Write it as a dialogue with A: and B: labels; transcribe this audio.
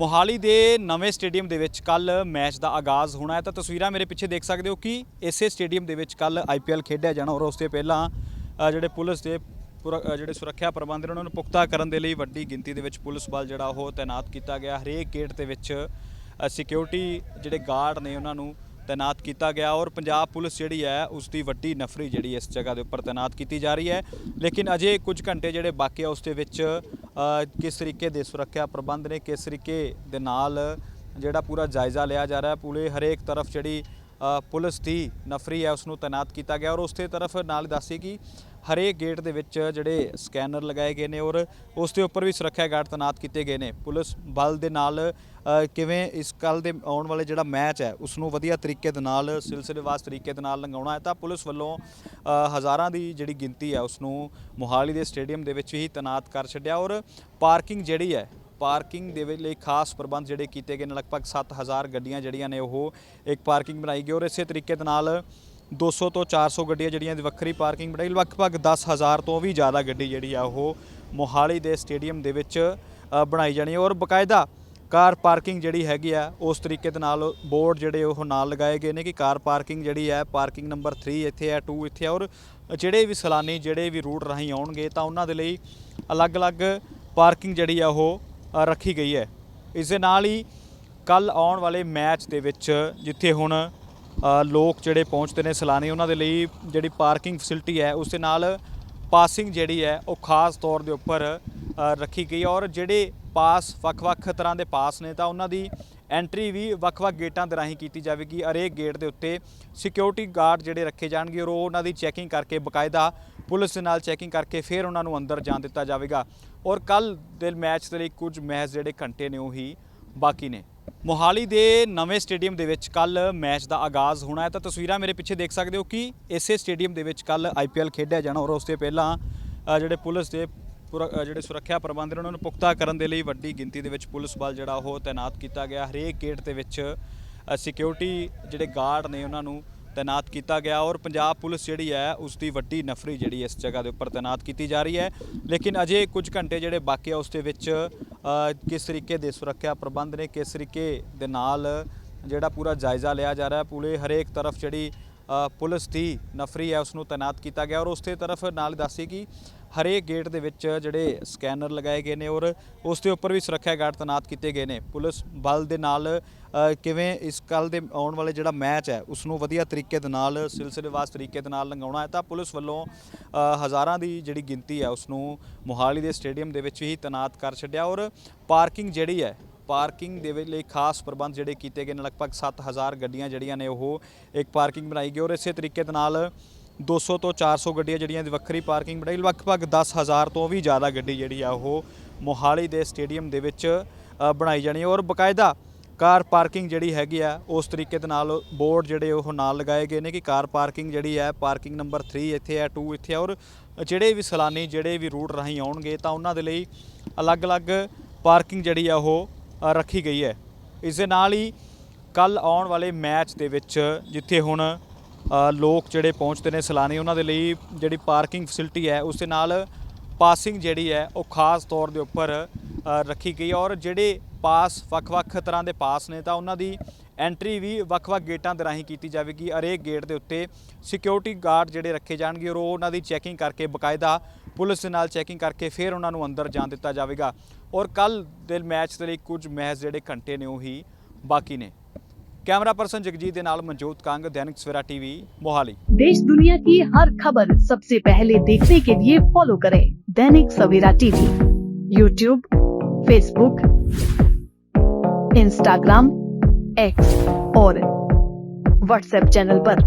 A: ਮੋਹਾਲੀ ਦੇ ਨਵੇਂ ਸਟੇਡੀਅਮ ਦੇ ਵਿੱਚ ਕੱਲ ਮੈਚ ਦਾ ਆਗਾਜ਼ ਹੋਣਾ ਹੈ। ਤਾਂ ਤਸਵੀਰਾਂ ਮੇਰੇ ਪਿੱਛੇ ਦੇਖ ਸਕਦੇ ਹੋ ਕਿ ਇਸੇ ਸਟੇਡੀਅਮ ਦੇ ਵਿੱਚ ਕੱਲ ਆਈਪੀਐਲ ਖੇਡਿਆ ਜਾਣਾ ਔਰ ਉਸ ਤੋਂ ਪਹਿਲਾਂ ਜਿਹੜੇ ਪੁਲਿਸ ਦੇ ਪੁਰ- ਜਿਹੜੇ ਸੁਰੱਖਿਆ ਪ੍ਰਬੰਧ ਨੇ ਉਹਨਾਂ ਨੂੰ ਪੁਖਤਾ ਕਰਨ ਦੇ ਲਈ ਵੱਡੀ ਗਿਣਤੀ ਦੇ ਵਿੱਚ ਪੁਲਿਸ ਬਲ ਜਿਹੜਾ ਉਹ ਤਾਇਨਾਤ ਕੀਤਾ ਗਿਆ। ਹਰੇਕ ਗੇਟ ਦੇ ਵਿੱਚ ਸਿਕਿਉਰਿਟੀ ਜਿਹੜੇ ਗਾਰਡ ਨੇ ਉਹਨਾਂ ਨੂੰ ਤਾਇਨਾਤ ਕੀਤਾ ਗਿਆ ਔਰ ਪੰਜਾਬ ਪੁਲਿਸ ਜਿਹੜੀ ਹੈ ਉਸ ਦੀ ਵੱਡੀ ਨਫਰੀ ਜਿਹੜੀ ਇਸ ਜਗ੍ਹਾ ਦੇ ਉੱਪਰ ਤਾਇਨਾਤ ਕੀਤੀ ਜਾ ਰਹੀ ਹੈ। ਲੇਕਿਨ ਅਜੇ ਕੁਝ ਘੰਟੇ ਜਿਹੜੇ ਬਾਕੀ ਆ, ਉਸ ਦੇ ਵਿੱਚ ਕਿਸ ਤਰੀਕੇ ਦੇ ਸੁਰੱਖਿਆ ਪ੍ਰਬੰਧ ਨੇ, ਕਿਸ ਤਰੀਕੇ ਦੇ ਨਾਲ ਜਿਹੜਾ ਪੂਰਾ ਜਾਇਜ਼ਾ ਲਿਆ ਜਾ ਰਿਹਾ ਪੂਰੇ ਹਰੇਕ ਤਰਫ ਜਿਹੜੀ ਪੁਲਿਸ ਦੀ ਨਫਰੀ ਹੈ ਉਸ ਨੂੰ ਤਾਇਨਾਤ ਕੀਤਾ ਗਿਆ ਔਰ ਉਸੇ ਤਰਫ ਨਾਲ ਦੱਸੀਏ ਕਿ ਹਰੇਕ ਗੇਟ ਦੇ ਵਿੱਚ ਜਿਹੜੇ ਸਕੈਨਰ ਲਗਾਏ ਗਏ ਨੇ ਔਰ ਉਸ ਦੇ ਉੱਪਰ ਵੀ ਸੁਰੱਖਿਆ ਗਾਰਡ ਤਾਇਨਾਤ ਕੀਤੇ ਗਏ ਨੇ। ਪੁਲਿਸ ਬਲ ਦੇ ਨਾਲ ਕਿਵੇਂ ਇਸ ਕੱਲ ਦੇ ਆਉਣ ਵਾਲੇ ਜਿਹੜਾ ਮੈਚ ਹੈ ਉਸ ਨੂੰ ਵਧੀਆ ਤਰੀਕੇ ਦੇ ਨਾਲ ਸਿਲਸਿਲੇਵਾਰ ਤਰੀਕੇ ਦੇ ਨਾਲ ਲੰਘਾਉਣਾ ਹੈ ਤਾਂ ਪੁਲਿਸ ਵੱਲੋਂ ਹਜ਼ਾਰਾਂ ਦੀ ਜਿਹੜੀ ਗਿਣਤੀ ਹੈ ਉਸ ਨੂੰ ਮੋਹਾਲੀ ਦੇ ਸਟੇਡੀਅਮ ਦੇ ਵਿੱਚ ਹੀ ਤਾਇਨਾਤ ਕਰ ਛੱਡਿਆ ਔਰ ਪਾਰਕਿੰਗ ਜਿਹੜੀ ਹੈ ਪਾਰਕਿੰਗ ਦੇ ਲਈ ਖਾਸ ਪ੍ਰਬੰਧ ਜਿਹੜੇ ਕੀਤੇ ਗਏ ਨੇ, ਲਗਭਗ 7000 ਗੱਡੀਆਂ ਜਿਹੜੀਆਂ ਨੇ ਉਹ ਇੱਕ ਪਾਰਕਿੰਗ ਬਣਾਈ ਗਈ ਔਰ ਇਸੇ ਤਰੀਕੇ ਦੇ ਨਾਲ 200 ਤੋਂ 400 ਗੱਡੀਆਂ ਜਿਹੜੀਆਂ ਦੀ ਵੱਖਰੀ ਪਾਰਕਿੰਗ ਬਣਾਈ, ਲਗਭਗ 10000 ਤੋਂ ਵੀ ਜ਼ਿਆਦਾ ਗੱਡੀ ਜਿਹੜੀ ਆ ਉਹ ਮੋਹਾਲੀ ਦੇ ਸਟੇਡੀਅਮ ਦੇ ਵਿੱਚ ਬਣਾਈ ਜਾਣੀ ਔਰ ਬਕਾਇਦਾ ਕਾਰ ਪਾਰਕਿੰਗ ਜਿਹੜੀ ਹੈਗੀ ਆ, ਉਸ ਤਰੀਕੇ ਦੇ ਨਾਲ ਬੋਰਡ ਜਿਹੜੇ ਉਹ ਨਾਲ ਲਗਾਏ ਗਏ ਨੇ ਕਿ ਕਾਰ ਪਾਰਕਿੰਗ ਜਿਹੜੀ ਹੈ ਪਾਰਕਿੰਗ ਨੰਬਰ 3 ਇੱਥੇ ਹੈ 2 ਇੱਥੇ ਹੈ ਔਰ ਜਿਹੜੇ ਵੀ ਸੈਲਾਨੀ ਜਿਹੜੇ ਵੀ ਰੂਟ ਰਾਹੀਂ ਆਉਣਗੇ ਤਾਂ ਉਹਨਾਂ ਦੇ ਲਈ ਅਲੱਗ-ਅਲੱਗ ਪਾਰਕਿੰਗ ਜਿਹੜੀ ਆ ਉਹ ਰੱਖੀ ਗਈ ਹੈ। ਇਸ ਦੇ ਨਾਲ ਹੀ ਕੱਲ ਆਉਣ ਵਾਲੇ ਮੈਚ ਦੇ ਵਿੱਚ ਜਿੱਥੇ ਹੁਣ ਲੋਕ ਜਿਹੜੇ ਪਹੁੰਚਦੇ ਨੇ ਸੈਲਾਨੀ, ਉਹਨਾਂ ਦੇ ਲਈ ਜਿਹੜੀ ਪਾਰਕਿੰਗ ਫੈਸਿਲਿਟੀ ਹੈ ਉਸ ਦੇ ਨਾਲ ਪਾਸਿੰਗ ਜਿਹੜੀ ਹੈ, ਉਹ ਖਾਸ ਤੌਰ ਦੇ ਉੱਪਰ ਰੱਖੀ ਗਈ ਔਰ ਜਿਹੜੇ ਪਾਸ ਵੱਖ-ਵੱਖ ਤਰ੍ਹਾਂ ਦੇ ਪਾਸ ਨੇ, ਤਾਂ ਉਹਨਾਂ ਦੀ ਐਂਟਰੀ ਵੀ ਵੱਖ-ਵੱਖ ਗੇਟਾਂ ਦੇ ਰਾਹੀਂ ਕੀਤੀ ਜਾਵੇਗੀ। ਹਰੇਕ ਗੇਟ ਦੇ ਉੱਤੇ ਸਿਕਿਉਰਿਟੀ ਗਾਰਡ ਜਿਹੜੇ ਰੱਖੇ ਜਾਣਗੇ ਔਰ ਉਹ ਉਹਨਾਂ ਦੀ ਚੈਕਿੰਗ ਕਰਕੇ ਬਕਾਇਦਾ ਪੁਲਿਸ ਦੇ ਨਾਲ ਚੈਕਿੰਗ ਕਰਕੇ ਫਿਰ ਉਹਨਾਂ ਨੂੰ ਅੰਦਰ ਜਾਣ ਦਿੱਤਾ ਜਾਵੇਗਾ। ਔਰ ਕੱਲ ਦੇ ਮੈਚ ਦੇ ਲਈ ਕੁਝ ਮੈਚ ਜਿਹੜੇ ਘੰਟੇ ਨੇ ਉਹ ਹੀ ਬਾਕੀ ਨੇ। ਮੋਹਾਲੀ ਦੇ ਨਵੇਂ ਸਟੇਡੀਅਮ ਦੇ ਵਿੱਚ ਕੱਲ ਮੈਚ ਦਾ ਆਗਾਜ਼ ਹੋਣਾ ਹੈ। ਤਾਂ ਤਸਵੀਰਾਂ ਮੇਰੇ ਪਿੱਛੇ ਦੇਖ ਸਕਦੇ ਹੋ ਕਿ ਇਸੇ ਸਟੇਡੀਅਮ ਦੇ ਵਿੱਚ ਕੱਲ ਆਈਪੀਐਲ ਖੇਡਿਆ ਜਾਣਾ ਔਰ ਉਸ ਤੋਂ ਪਹਿਲਾਂ ਜਿਹੜੇ ਪੁਲਿਸ ਦੇ ਪੁਰ- ਜਿਹੜੇ ਸੁਰੱਖਿਆ ਪ੍ਰਬੰਧ ਨੇ ਉਹਨਾਂ ਨੂੰ ਪੁਖਤਾ ਕਰਨ ਦੇ ਲਈ ਵੱਡੀ ਗਿਣਤੀ ਦੇ ਵਿੱਚ ਪੁਲਿਸ ਬਲ ਜਿਹੜਾ ਉਹ ਤਾਇਨਾਤ ਕੀਤਾ ਗਿਆ। ਹਰੇਕ ਗੇਟ ਦੇ ਵਿੱਚ ਸਿਕਿਉਰਿਟੀ ਜਿਹੜੇ ਗਾਰਡ ਨੇ ਉਹਨਾਂ ਨੂੰ ਤਾਇਨਾਤ ਕੀਤਾ ਗਿਆ ਔਰ ਪੰਜਾਬ ਪੁਲਿਸ ਜਿਹੜੀ ਹੈ ਉਸ ਦੀ ਵੱਡੀ ਨਫਰੀ ਜਿਹੜੀ ਇਸ ਜਗ੍ਹਾ ਦੇ ਉੱਪਰ ਤਾਇਨਾਤ ਕੀਤੀ ਜਾ ਰਹੀ ਹੈ। ਲੇਕਿਨ ਅਜੇ ਕੁਝ ਘੰਟੇ ਜਿਹੜੇ ਬਾਕੀ ਆ, ਉਸ ਦੇ ਵਿੱਚ ਕਿਸ ਤਰੀਕੇ ਦੇ ਸੁਰੱਖਿਆ ਪ੍ਰਬੰਧ ਨੇ, ਕਿਸ ਤਰੀਕੇ ਦੇ ਨਾਲ ਜਿਹੜਾ ਪੂਰਾ ਜਾਇਜ਼ਾ ਲਿਆ ਜਾ ਰਿਹਾ, ਪੂਰੇ ਹਰੇਕ ਤਰਫ ਜਿਹੜੀ ਪੁਲਿਸ ਦੀ ਨਫਰੀ ਹੈ ਉਸ ਨੂੰ ਤਾਇਨਾਤ ਕੀਤਾ ਗਿਆ ਔਰ ਉਸੇ ਤਰਫ ਨਾਲ ਦੱਸੀਏ ਕਿ ਹਰੇਕ ਗੇਟ ਦੇ ਵਿੱਚ ਜਿਹੜੇ ਸਕੈਨਰ ਲਗਾਏ ਗਏ ਨੇ ਔਰ ਉਸ ਦੇ ਉੱਪਰ ਵੀ ਸੁਰੱਖਿਆ ਗਾਰਡ ਤਾਇਨਾਤ ਕੀਤੇ ਗਏ ਨੇ। ਪੁਲਿਸ ਬਲ ਦੇ ਨਾਲ ਕਿਵੇਂ ਇਸ ਕੱਲ ਦੇ ਆਉਣ ਵਾਲੇ ਜਿਹੜਾ ਮੈਚ ਹੈ ਉਸ ਨੂੰ ਵਧੀਆ ਤਰੀਕੇ ਦੇ ਨਾਲ ਸਿਲਸਿਲੇਵਾਰ ਤਰੀਕੇ ਦੇ ਨਾਲ ਲੰਘਾਉਣਾ ਹੈ ਤਾਂ ਪੁਲਿਸ ਵੱਲੋਂ ਹਜ਼ਾਰਾਂ ਦੀ ਜਿਹੜੀ ਗਿਣਤੀ ਹੈ ਉਸ ਨੂੰ ਮੋਹਾਲੀ ਦੇ ਸਟੇਡੀਅਮ ਦੇ ਵਿੱਚ ਹੀ ਤਾਇਨਾਤ ਕਰ ਛੱਡਿਆ ਔਰ ਪਾਰਕਿੰਗ ਜਿਹੜੀ ਹੈ, ਪਾਰਕਿੰਗ ਦੇ ਲਈ ਖਾਸ ਪ੍ਰਬੰਧ ਜਿਹੜੇ ਕੀਤੇ ਗਏ ਨੇ, ਲਗਭਗ 7000 ਗੱਡੀਆਂ ਜਿਹੜੀਆਂ ਨੇ ਉਹ ਇੱਕ ਪਾਰਕਿੰਗ ਬਣਾਈ ਗਈ ਔਰ ਇਸੇ ਤਰੀਕੇ ਦੇ ਨਾਲ 200 ਤੋਂ 400 ਗੱਡੀਆਂ ਜਿਹੜੀਆਂ ਦੀ ਵੱਖਰੀ ਪਾਰਕਿੰਗ ਬਣਾਈ, ਲਗਭਗ 10000 ਤੋਂ ਵੀ ਜ਼ਿਆਦਾ ਗੱਡੀ ਜਿਹੜੀ ਆ ਉਹ ਮੋਹਾਲੀ ਦੇ ਸਟੇਡੀਅਮ ਦੇ ਵਿੱਚ ਬਣਾਈ ਜਾਣੀ ਔਰ ਬਕਾਇਦਾ ਕਾਰ ਪਾਰਕਿੰਗ ਜਿਹੜੀ ਹੈਗੀ ਆ, ਉਸ ਤਰੀਕੇ ਦੇ ਨਾਲ ਬੋਰਡ ਜਿਹੜੇ ਉਹ ਨਾਲ ਲਗਾਏ ਗਏ ਨੇ ਕਿ ਕਾਰ ਪਾਰਕਿੰਗ ਜਿਹੜੀ ਹੈ ਪਾਰਕਿੰਗ ਨੰਬਰ 3 ਇੱਥੇ ਹੈ 2 ਇੱਥੇ ਹੈ ਔਰ ਜਿਹੜੇ ਵੀ ਸੈਲਾਨੀ ਜਿਹੜੇ ਵੀ ਰੂਟ ਰਾਹੀਂ ਆਉਣਗੇ, ਤਾਂ ਉਹਨਾਂ ਦੇ ਲਈ ਅਲੱਗ-ਅਲੱਗ ਪਾਰਕਿੰਗ ਜਿਹੜੀ ਆ ਉਹ ਰੱਖੀ ਗਈ ਹੈ। ਇਸ ਦੇ ਨਾਲ ਹੀ ਕੱਲ ਆਉਣ ਵਾਲੇ ਮੈਚ ਦੇ ਵਿੱਚ, ਜਿੱਥੇ ਹੁਣ ਲੋਕ ਜਿਹੜੇ ਪਹੁੰਚਦੇ ਨੇ ਸੈਲਾਨੀ, ਉਹਨਾਂ ਦੇ ਲਈ ਜਿਹੜੀ ਪਾਰਕਿੰਗ ਫੈਸਿਲਿਟੀ ਹੈ, ਉਸ ਦੇ ਨਾਲ ਪਾਸਿੰਗ ਜਿਹੜੀ ਹੈ, ਉਹ ਖਾਸ ਤੌਰ ਦੇ ਉੱਪਰ ਰੱਖੀ ਗਈ ਔਰ ਜਿਹੜੇ ਪਾਸ ਵੱਖ-ਵੱਖ ਤਰ੍ਹਾਂ ਦੇ ਪਾਸ ਨੇ, ਤਾਂ ਉਹਨਾਂ ਦੀ ਐਂਟਰੀ ਵੀ ਵੱਖ-ਵੱਖ ਗੇਟਾਂ ਦੇ ਰਾਹੀਂ ਕੀਤੀ ਜਾਵੇਗੀ। ਹਰੇਕ ਗੇਟ ਦੇ ਉੱਤੇ ਸਿਕਿਉਰਿਟੀ ਗਾਰਡ ਜਿਹੜੇ ਰੱਖੇ ਜਾਣਗੇ ਔਰ ਉਹ ਉਹਨਾਂ ਦੀ ਚੈਕਿੰਗ ਕਰਕੇ, ਬਕਾਇਦਾ ਪੁਲਿਸ ਦੇ ਨਾਲ ਚੈਕਿੰਗ ਕਰਕੇ ਫਿਰ ਉਹਨਾਂ ਨੂੰ ਅੰਦਰ ਜਾਣ ਦਿੱਤਾ ਜਾਵੇਗਾ। ਔਰ ਕੱਲ ਦੇ ਮੈਚ ਦੇ ਲਈ ਕੁਝ ਮੈਚ ਜਿਹੜੇ ਘੰਟੇ ਨੇ, ਉਹ ਹੀ ਬਾਕੀ ਨੇ। कैमरा पर्सन जगजीत के नाल मनजोत कांग दैनिक सवेरा टीवी मोहाली
B: देश दुनिया की हर खबर सबसे पहले देखने के लिए फॉलो करें Dainik Savera TV YouTube Facebook Instagram X और व्हाट्सएप चैनल पर